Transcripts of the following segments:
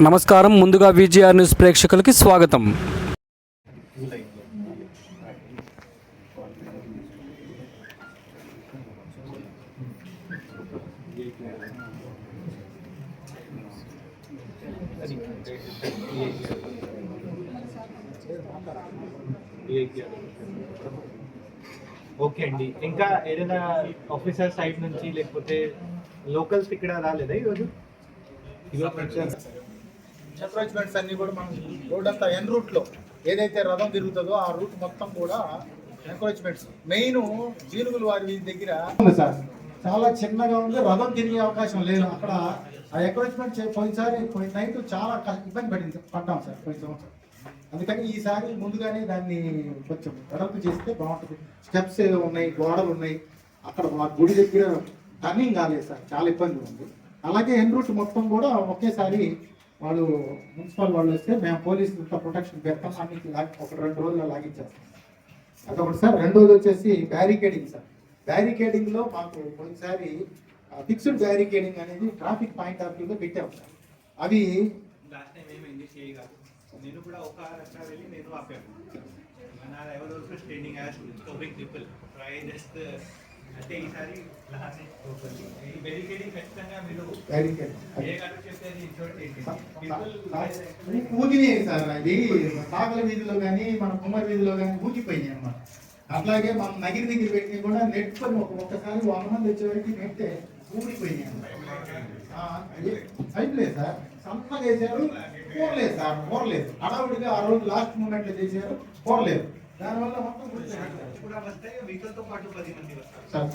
నమస్కారం. ముందుగా VGR news ప్రేక్షకులకి స్వాగతం. ఓకే అండి. ఇంకా ఏదైనా ఆఫీసర్ సైడ్ నుంచి లేకపోతే లోకల్స్ ఇక్కడ రాలేదా ఈరోజు? ఎంకరేజ్మెంట్స్ అన్ని కూడా మనం రోడ్ అంతా ఎన్ రూట్లో ఏదైతే రథం తిరుగుతుందో ఆ రూట్ మొత్తం కూడా ఎంకరేజ్మెంట్స్ మెయిన్ జీనుగుల వారి వీధి దగ్గర సార్. చాలా చిన్నగా ఉంది రథం తిరిగే అవకాశం లేదు. అక్కడ ఆ ఎంకరేజ్మెంట్ పోయినసారి పోయిన నైట్ చాలా ఇబ్బంది పడింది. పడ్డాం సార్ పోయిన సంవత్సరం. అందుకని ఈసారి ముందుగానే దాన్ని కొంచెం వెడల్పు చేస్తే బాగుంటుంది. స్టెప్స్ ఉన్నాయి గోడలు ఉన్నాయి. అక్కడ మా గుడి దగ్గర టర్నింగ్ కాలేదు సార్. చాలా ఇబ్బంది ఉంది. అలాగే ఎన్ రూట్ మొత్తం కూడా ఒకేసారి వాళ్ళు మున్సిపల్ వాళ్ళు వస్తే మేము పోలీసులతో ప్రొటెక్షన్ పెడతాం. అన్ని ఒక రెండు రోజుల్లో లాగించేస్తాం. అదొకటి సార్. రెండోది వచ్చేసి బ్యారికేడింగ్ సార్. బ్యారికేడింగ్లో మాకు కొన్నిసారి ఫిక్స్డ్ బ్యారికేడింగ్ అనేది ట్రాఫిక్ పాయింట్ ఆఫ్ వ్యూలో పెట్టాం సార్. అవి లాస్ట్ టైం ఏమైంది సిఐ నేను కూడా ఒక రక్షణ వెళ్ళి నేను ఆపాను మన ఎవరు standing as stopping people try just అంటే ఈసారి లాస్ట్ ఈ వెరికేడింగ్ ఖచ్చితంగా మీరు బ్యారికేడింగ్ ఏ గారు చెప్పేది ఇన్షూర్ చేయండి ఊగినాయి సార్ అది సాగల వీధిలో కానీ మన కుమ్మరి వీధిలో కానీ ఊగిపోయినాయి అన్నమాట. అట్లాగే మనం నగిరి దగ్గర పెట్టి కూడా నెట్ పని ఒక ఒక్కసారి వంద మంది వచ్చేవరకు నెట్టే ఊడిపోయినాయి అయిపోలేదు సార్. సన్నగా చేశారు పోర్లేదు సార్ పోర్లేదు హడావుడిగా ఆ రోజు లాస్ట్ మూమెంట్లో చేశారు పోర్లేదు దానివల్ల మొత్తం వెహికల్తో పాటు పది మంది వస్తారు.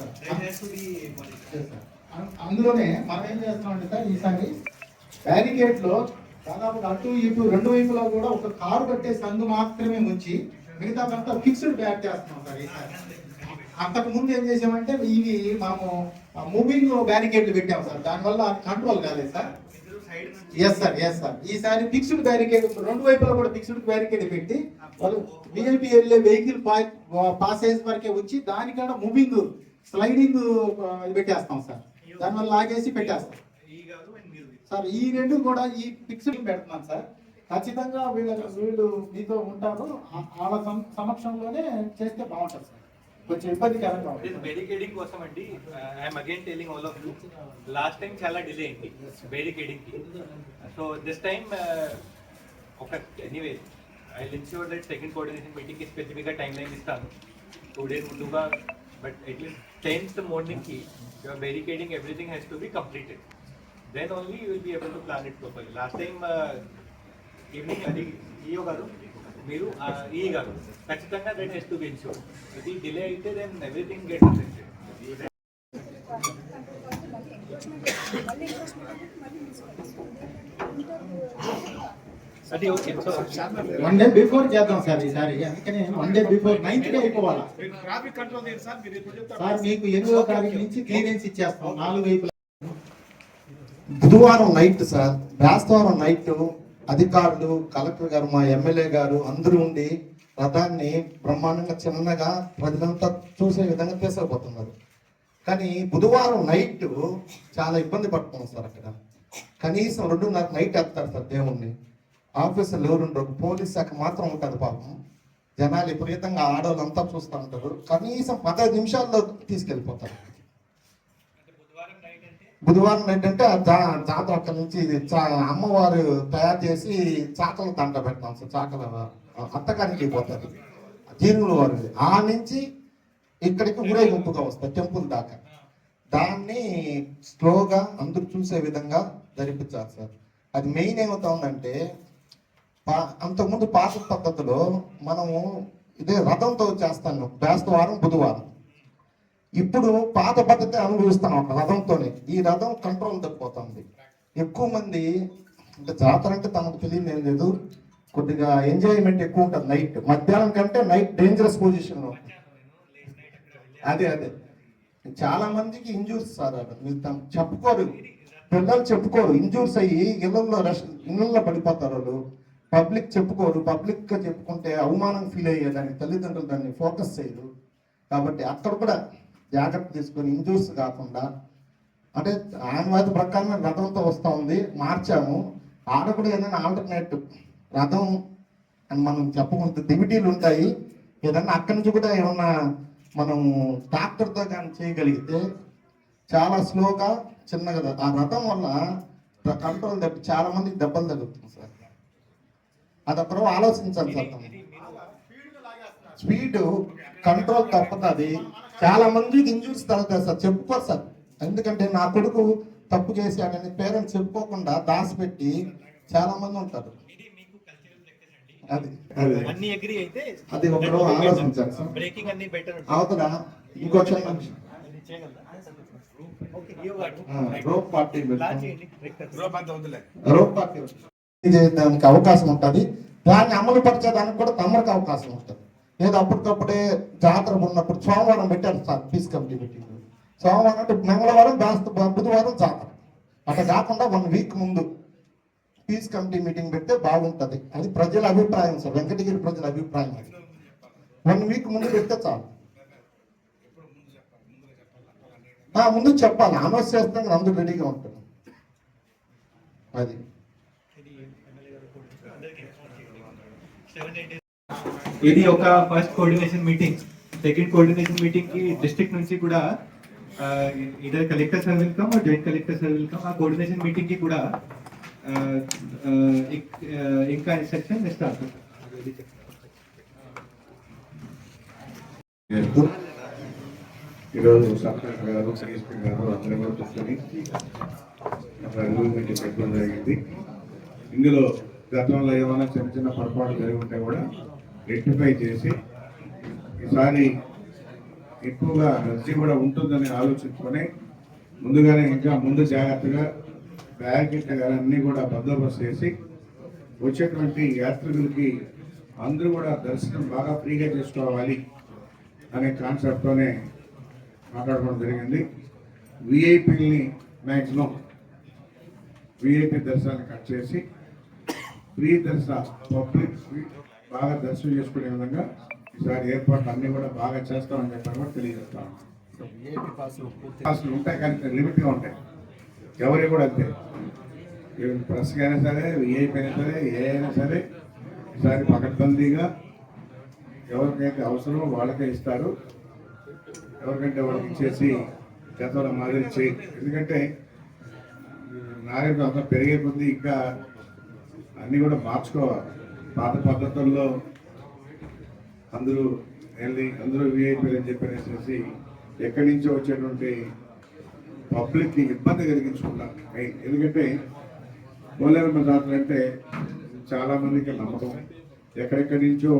అందులోనే మనం ఏం చేస్తున్నామంటే సార్ ఈసారి బ్యారికేడ్లో దాదాపు అటు ఇటు రెండు వైపులా కూడా ఒక కారు కట్టే సందు మాత్రమే ఉంచి మిగతా అంతా ఫిక్స్డ్ బ్యాక్ చేస్తున్నాం సార్ ఈసారి. అంతకు ముందు ఏం చేసామంటే ఇవి మనము మూవింగ్ బ్యారికేడ్లు పెట్టాం సార్. దానివల్ల కంట్రోల్ కాలేదు sir. Yes sir yes sir ఈసారి ఫిక్స్డ్ బ్యారికేడ్ రెండు వైపులా కూడా ఫిక్స్డ్ బ్యారికేడ్ పెట్టి వాళ్ళు విఐపి వెళ్ళే వెహికల్ పాసేజ్ వరకే వచ్చి దానికన్నా మూవింగ్ స్లైడింగ్ పెట్టేస్తాం సార్ దానివల్ల లాగేసి పెట్టేస్తాం. సార్ ఈ రెండు కూడా ఈ ఫిక్స్డ్ పెడుతున్నాం సార్ ఖచ్చితంగా వీళ్ళ వీళ్ళు మీతో ఉంటారు. వాళ్ళ సమ- సమక్షంలోనే చేస్తే బాగుంటుంది సార్ కొంచెం ఇబ్బందికరంగా బెరికేడింగ్ కోసం అండి I'm again telling all of you last time చాలా డిలే అయింది బెరికేడింగ్కి. సో దిస్ టైం ఒక anyway I ensure that second coordination మీటింగ్కి స్పెసిఫిక్గా టైం లైన్ ఇస్తాను. టూ డేస్ ముందుగా but at least tenth మార్నింగ్కి your barricading everything has to be completed then only you will be able to plan it properly last time evening అది EO గారు మీరు ఈ ఖచ్చితంగా that has to be ensure ఇది delay అయితే then everything get అది okay so one day before చేద్దాం sir ఈసారి. అందుకని one day before ninth day అయిపోవాలా. Traffic control చేయండి సార్ మీరు ఇప్పుడు చెప్తారు సార్ మీకు ఎనిమిదో తారీఖు నుంచి క్లియరెన్స్ ఇచ్చేస్తాం. నాలుగు వైపులా. బుధవారం నైట్ సార్ బేస్తవారం నైట్ అధికారులు కలెక్టర్ గారు మా ఎమ్మెల్యే గారు అందరూ ఉండి రథాన్ని బ్రహ్మాండంగా చిన్నగా ప్రజలంతా చూసే విధంగా తీసుకుపోతున్నారు. కానీ బుధవారం నైట్ చాలా ఇబ్బంది పడుతున్నాం సార్ అక్కడ. కనీసం రెండున్నర నైట్ వేస్తారు సార్ దేవుణ్ణి. ఆఫీసర్లు ఎవరు పోలీస్ శాఖ మాత్రం ఉంటుంది పాపం. జనాలు విపరీతంగా ఆడవాళ్ళంతా చూస్తూ ఉంటారు. కనీసం పదహైదు నిమిషాల్లో తీసుకెళ్ళిపోతారు. బుధవారం ఏంటంటే ఆ జా- జాతర అక్కడి నుంచి ఇది చా- అమ్మవారు తయారు చేసి చాకల దండ పెడతాం సార్ చాకల అత్తగారికి పోతారు. జీనుల వారు ఆ నుంచి ఇక్కడికి ఊరేగింపుగా వస్తారు టెంపుల్ దాకా. దాన్ని స్లోగా అందరూ చూసే విధంగా జరిపించాలి సార్. అది మెయిన్ ఏమవుతా ఉందంటే పా- అంతకుముందు పాత పద్ధతిలో మనము ఇదే రథంతో చేస్తాను బేస్తవారం బుధవారం. ఇప్పుడు పాత పద్ధతి అనుభవిస్తున్నాం రథంతోనే. ఈ రథం కంట్రోల్ తప్పిపోతుంది. ఎక్కువ మంది అంటే జాతర అంటే తమకు తెలియదు ఏం లేదు. కొద్దిగా ఎంజాయ్మెంట్ ఎక్కువ ఉంటుంది నైట్. మధ్యాహ్నం కంటే నైట్ డేంజరస్ పొజిషన్లో అదే అదే. చాలా మందికి ఇంజూర్స్ సార్ మీరు తను చెప్పుకోరు. పిల్లలు చెప్పుకోరు. ఇంజూర్స్ అయ్యి ఇళ్ళల్లో రష్ ఇళ్ళల్లో పడిపోతారు వాళ్ళు. పబ్లిక్ చెప్పుకోరు. పబ్లిక్గా చెప్పుకుంటే అవమానం ఫీల్ అయ్యేదానికి తల్లిదండ్రులు దాన్ని ఫోకస్ చేయరు. కాబట్టి అక్కడ కూడా జాగ్రత్త తీసుకొని ఇంజూర్స్ కాకుండా అంటే ఆనవాయితీ ప్రకారం రథంతో వస్తా ఉంది మార్చాము. ఆడ కూడా ఏదైనా ఆల్టర్నేట్ రథం అని మనం చెప్పకూడదు. దివిటీలు ఉంటాయి. ఏదన్నా అక్కడి నుంచి కూడా ఏమన్నా మనం ట్రాక్టర్తో కానీ చేయగలిగితే చాలా స్లోగా చిన్నగా ఆ రథం వల్ల కంట్రోల్ దెబ్బ చాలా మందికి దెబ్బలు తగ్గుతుంది సార్. అదొక్కరు ఆలోచించాలి సార్. స్పీడ్ కంట్రోల్ తప్పుతుంది. చాలా మందికి ఇంజూరీస్ తగ్గుతాయి సార్ చెప్పుకోరు సార్. ఎందుకంటే నా కొడుకు తప్పు చేశాడని పేరెంట్స్ చెప్పుకోకుండా దాచిపెట్టి చాలా మంది ఉంటారు. అది. అది. అన్ని అగ్రి అయితే అది ఒకరు ఆలోచించాలి సార్. బ్రేకింగ్ అన్ని బెటర్ అవతల ఇంకో చిన్న పార్టీ రోప్ పార్టీ చేయడానికి అవకాశం ఉంటుంది. దాన్ని అమలు పరిచేదానికి కూడా తమరికి అవకాశం ఉంటుంది. ఏదో అప్పటికప్పుడే జాతర ఉన్నప్పుడు సోమవారం పెట్టారు సార్ పీస్ కమిటీ మీటింగ్ సోమవారం అంటే మంగళవారం బేస్త బుధవారం జాతర. అట్లా కాకుండా వన్ వీక్ ముందు పీస్ కమిటీ మీటింగ్ పెడితే బాగుంటుంది. అది ప్రజల అభిప్రాయం సార్ వెంకటగిరి ప్రజల అభిప్రాయం అది. వన్ వీక్ ముందు పెడితే చాలు. ముందు చెప్పాలి. అనౌన్స్ చేస్తాం ఇంకా అందరూ రెడీగా ఉంటారు అది. ఇది ఒక first coordination meeting second coordination మీటింగ్కి డిస్ట్రిక్ట్ నుంచి కూడా either collector sir welcome joint collector sir welcome ఆ కోఆర్డినేషన్ మీటింగ్కి కూడా ఇంకా సెక్షన్ ఇస్తారు. ఈరోజు సాక్షాత్ గారు సిఎస్పీ గారు అందరూ కూడా కూర్చొని ఒక రివ్యూ పెట్టడం జరిగింది. ఇందులో గతంలో ఏమైనా చిన్న చిన్న పొరపాటు జరిగి ఉంటే కూడా రెక్టిఫై చేసి ఈసారి ఎక్కువగా రద్దీ కూడా ఉంటుందని ఆలోచించుకొని ముందుగానే ఇంకా ముందు జాగ్రత్తగా బ్యాగ్ అన్నీ కూడా బందోబస్తు చేసి వచ్చేటువంటి యాత్రికులకి అందరూ కూడా దర్శనం బాగా ఫ్రీగా చేసుకోవాలి అనే కాన్సెప్ట్తోనే మాట్లాడుకోవడం జరిగింది. విఐపీని మ్యాక్సిమం విఐపి దర్శనాన్ని కట్ చేసి ఫ్రీ దర్శన పబ్లిక్ బాగా దర్శనం చేసుకునే విధంగా ఈసారి ఏర్పాట్లు అన్ని కూడా బాగా చేస్తామని చెప్పని కూడా తెలియజేస్తాను పాసులు ఉంటాయి కానీ లిమిట్గా ఉంటాయి. ఎవరి కూడా అంతే. ఈవెన్ ప్రెస్కి అయినా సరే విఐపి అయినా సరే ఏ అయినా సరే ఈసారి పకడ్బందీగా ఎవరికైతే అవసరమో వాళ్ళకే ఇస్తారు. ఎవరికంటే వాళ్ళకి ఇచ్చేసి గతంలో మాదిరి చేయి. ఎందుకంటే నాగరికత అంతా పెరిగే కొద్దీ ఇంకా అన్నీ కూడా మార్చుకోవాలి. పాత పద్ధతుల్లో అందరూ వెళ్ళి అందరూ విఐపీలు అని చెప్పనేసి ఎక్కడి నుంచో వచ్చేటువంటి పబ్లిక్కి ఇబ్బంది కలిగించుకుంటాం. ఎందుకంటే పోలేరమ్మ జాతర అంటే చాలామందికి నమ్మకం. ఎక్కడెక్కడి నుంచో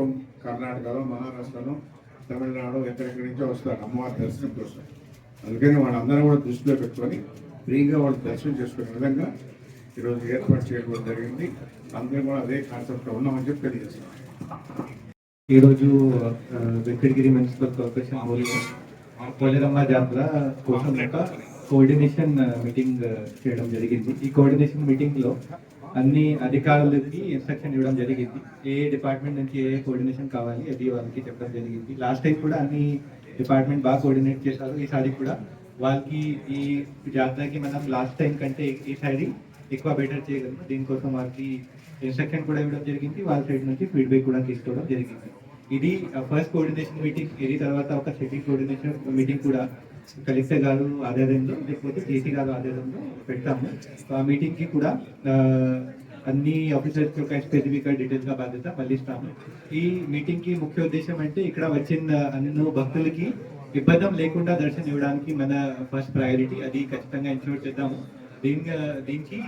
కర్ణాటకలో మహారాష్ట్రలో తమిళనాడు ఎక్కడెక్కడి నుంచో వస్తారు అమ్మవారి దర్శనం కోసం. అందుకని వాళ్ళందరూ కూడా దృష్టిలో పెట్టుకొని ఫ్రీగా వాళ్ళు దర్శనం చేసుకునే విధంగా ఈరోజు ఏర్పాటు చేయడం జరిగింది. అందరూ కూడా అదే కాన్సెప్ట్లో ఉన్నామని చెప్పి తెలియజేస్తున్నాం. ఈరోజు వెంకటగిరి మున్సిపల్ కార్పొరేషన్ పోలేరమ్మ జాతర కోసం ఒక కోఆర్డినేషన్ మీటింగ్ చేయడం జరిగింది. ఈ కోఆర్డినేషన్ మీటింగ్లో అన్ని అధికారులకి ఇన్స్ట్రక్షన్ ఇవ్వడం జరిగింది. ఏ డిపార్ట్మెంట్ నుంచి ఏ కోఆర్డినేషన్ కావాలి అది వాళ్ళకి చెప్పడం జరిగింది. లాస్ట్ టైం కూడా అన్ని డిపార్ట్మెంట్ బాగా కోఆర్డినేట్ చేశారు. ఈసారి కూడా వాళ్ళకి ఈ జాతరకి మనం లాస్ట్ టైం కంటే ఈసారి ఎక్కువ బెటర్ చేయగలము దీనికోసం వాళ్ళకి ఇన్స్ట్రక్షన్ కూడా ఇవ్వడం జరిగింది. వాళ్ళ సైడ్ నుంచి ఫీడ్బ్యాక్ కూడా తీసుకోవడం జరిగింది. ఇది ఫస్ట్ కోఆర్డినేషన్ మీటింగ్ ఇది తర్వాత ఒక సెకండ్ కోఆర్డినేషన్ మీటింగ్ కూడా కలెక్టర్ గారు ఆధ్వర్యంలో లేకపోతే కేసీ గారు ఆధ్వర్యంలో పెడతాము. ఆ మీటింగ్కి కూడా అన్ని ఆఫీసర్స్ యొక్క స్పెసిఫిక్ డీటెయిల్స్గా బాధ్యత మళ్ళిస్తాము. ఈ మీటింగ్కి ముఖ్య ఉద్దేశం అంటే ఇక్కడ వచ్చిన అన్ని భక్తులకి ఇబ్బంది లేకుండా దర్శనం ఇవ్వడానికి మన ఫస్ట్ ప్రయారిటీ అది ఖచ్చితంగా ఇన్షూర్ చేద్దాము. దీని దీనికి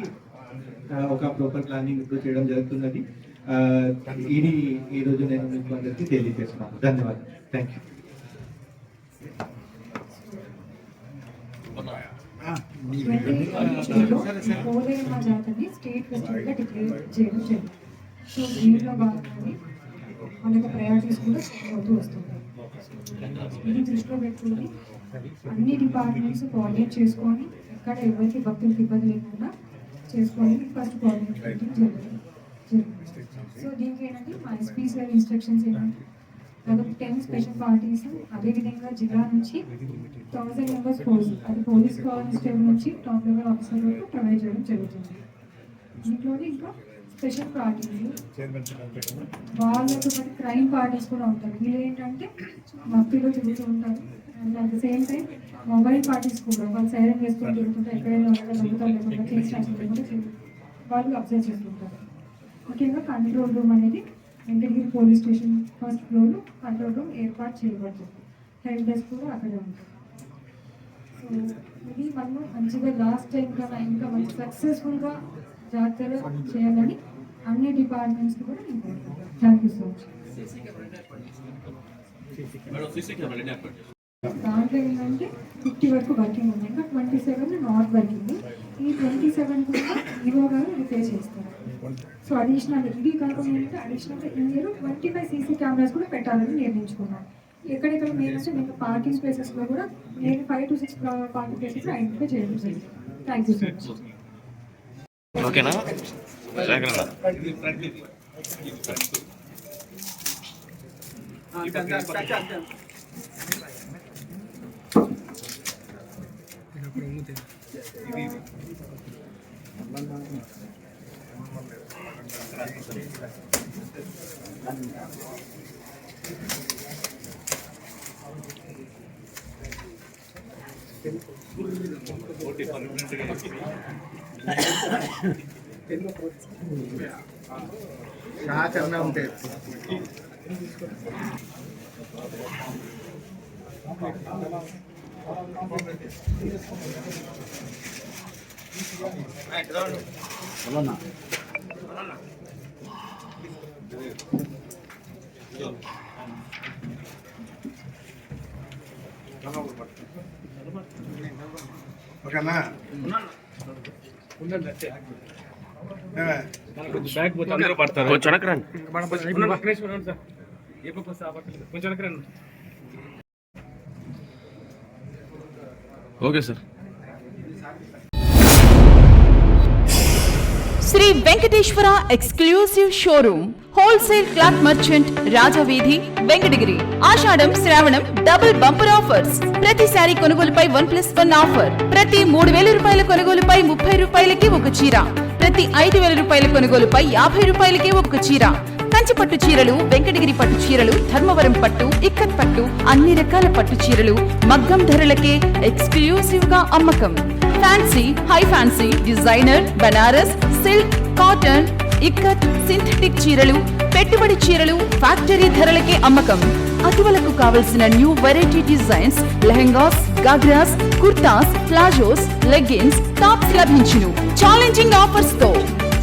ఒక ప్రాపర్ ప్లానింగ్ ఇప్పుడు చేయడం జరుగుతున్నది. ఇది ఈ రోజు నేను మీకు అందరికీ తెలియజేస్తున్నాను. ధన్యవాదాలు. థ్యాంక్ యూ పోలేరమ్మ జాతరని స్టేట్ ఫెస్టివల్గా డిక్లేర్ చేయడం జరిగింది సో దీంట్లో భాగంగానే మనకు ప్రయారిటీస్ కూడా చేంజ్ అవుతూ వస్తున్నాయి ఇది దృష్టిలో పెట్టుకుని అన్ని డిపార్ట్మెంట్స్ కోఆర్డినేట్ చేసుకొని ఎక్కడ ఎవరికి భక్తులకు ఇబ్బంది లేకుండా చేసుకొని ఫస్ట్ కోఆర్డినేట్ జరుగుతుంది. సో దీనికి ఏంటంటే మా ఎస్పీ సార్ ఇన్స్ట్రక్షన్స్ ఏంటంటే దాదాపు టెన్ స్పెషల్ పార్టీస్ అదేవిధంగా జిల్లా నుంచి థౌసండ్ మెంబర్స్ ఫోర్స్ అది పోలీస్ కానిస్టేబుల్ నుంచి టాప్ లెవెల్ ఆఫీసర్ వరకు ప్రొవైడ్ చేయడం జరుగుతుంది. ఇంట్లోనే ఇంకా స్పెషల్ పార్టీస్ వాళ్ళతో పాటు క్రైమ్ పార్టీస్ కూడా ఉంటారు వీళ్ళు ఏంటంటే మత్తులో తిరుగుతూ ఉంటారు. And at the same time mobile parties కూడా వాళ్ళు సైలెంట్ చేసుకొని తిరుగుతుంటారు ఎక్కడైనా ఉండగా దొంగతనం లేకుండా కేసు తిరుగు- వాళ్ళు అబ్జర్వ్ చేస్తుంటారు. ముఖ్యంగా కంట్రోల్ రూమ్ అనేది Venkatagiri police station first floor control room ఏర్పాటు చేయబడుతుంది. హెల్ప్ డెస్క్ కూడా అక్కడే ఉంటుంది. సో ఇది మనము మంచిగా లాస్ట్ టైం కన్నా ఇంకా మంచి సక్సెస్ఫుల్గా జాతర చేయాలని అన్ని డిపార్ట్మెంట్స్కి కూడా నేను థ్యాంక్ యూ సో మచ్ దాంట్లో ఏంటంటే ఫిఫ్టీ వరకు వర్కింగ్ ఉంది. ఇంకా ట్వంటీ సెవెన్ నాట్ వర్కింగ్. ఈ ట్వంటీ సెవెన్ కూడా ఈవో గారు రిపేర్ చేస్తారు. సో అడిషనల్ ఇది కాకుండా ఏంటంటే అడిషనల్ ఈ year twenty five CC cameras కూడా పెట్టాలని నిర్ణయించుకున్నాను. ఎక్కడెక్కడ మెయిన్ అంటే మీకు పార్కింగ్ స్పేసెస్లో కూడా నేను five to six parking places identify చేయడం జరిగింది. థ్యాంక్ యూ సో మచ్ ఓకేనా జాగ్రత్త ఆచరణ ఉంటే ఓకేనా ఏమే? కొంచెం వెనక్కి రండి okay sir. Shri Venkateswara exclusive showroom wholesale cloth merchant Rajaveedhi Venkatagiri. ఆషాఢం శ్రావణం డబుల్ బంపర్ ఆఫర్స్. ప్రతి శారీ కొనుగోలుపై వన్ ప్లస్ వన్ ఆఫర్. ప్రతి మూడు వేల రూపాయల కొనుగోలుపై ముప్పై రూపాయలకి ఒక చీర. ప్రతి ఐదు వేల రూపాయల కొనుగోలుపై యాభై రూపాయలకి ఒక చీర. కంచి పట్టు చీరలు వెంకటగిరి పట్టు చీరలు ధర్మవరం పట్టు ఇక్కత్ పట్టు అన్ని రకాల పట్టు చీరలు మగ్గం ధరలకే ఎక్స్క్లూసివ్గా అమ్మకం. Fancy high fancy designer Banaras silk cotton ikat synthetic చీరలు పెట్టుబడి చీరలు ఫ్యాక్టరీ ధరలకే అమ్మకం. అటువలకు కావలసిన new variety designs lehengas ghagras kurtas palazzos leggings tops లభించును. ఛాలెంజింగ్ ఆఫర్స్తో.